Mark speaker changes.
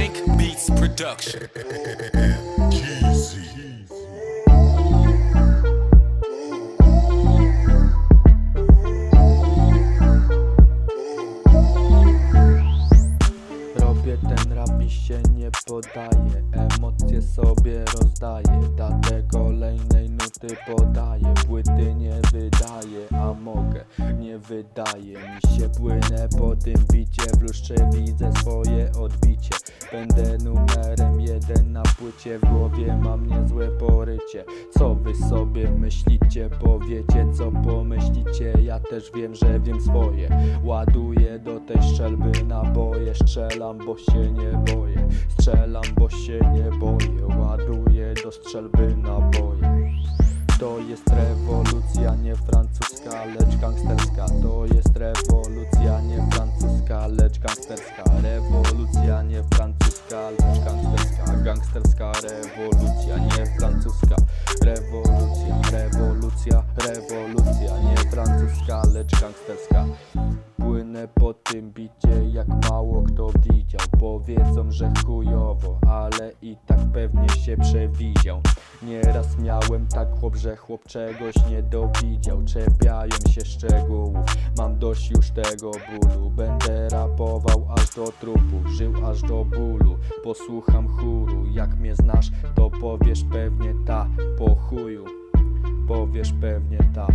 Speaker 1: Blank Beats Production.
Speaker 2: Ten rap i się nie podaję Emocje sobie rozdaję Datę kolejnej nuty podaję Płyty nie wydaję, a mogę Nie wydaje mi się. Płynę po tym bicie W lustrze widzę swoje odbicie. Będę numerem jeden na płycie W głowie mam niezłe Co wy sobie myślicie? Powiecie co pomyślicie? Ja też wiem, że wiem swoje. Ładuję do tej strzelby naboje. Strzelam, bo się nie boję. Strzelam, bo się nie boję. Ładuję do strzelby naboje. To jest rewolucja, nie francuska, lecz gangsterska. To jest rewolucja, nie francuska, lecz gangsterska. Rewolucja, nie francuska, lecz gangsterska. Gangsterska rewolucja, Rewolucja, rewolucja, rewolucja. Nie francuska, lecz gangsterska. Płynę po tym bicie jak mało kto widział. Powiedzą, że chujowo, ale i tak pewnie się przewidział. Nieraz miałem tak chłop, że chłop czegoś nie dowidział. Czepiają się szczegółów, mam dość już tego bólu. Będę rapował aż do trupu, żył aż do bólu. Posłucham chóru, jak mnie znasz to powiesz pewnie ta chuju Powiesz pewnie ta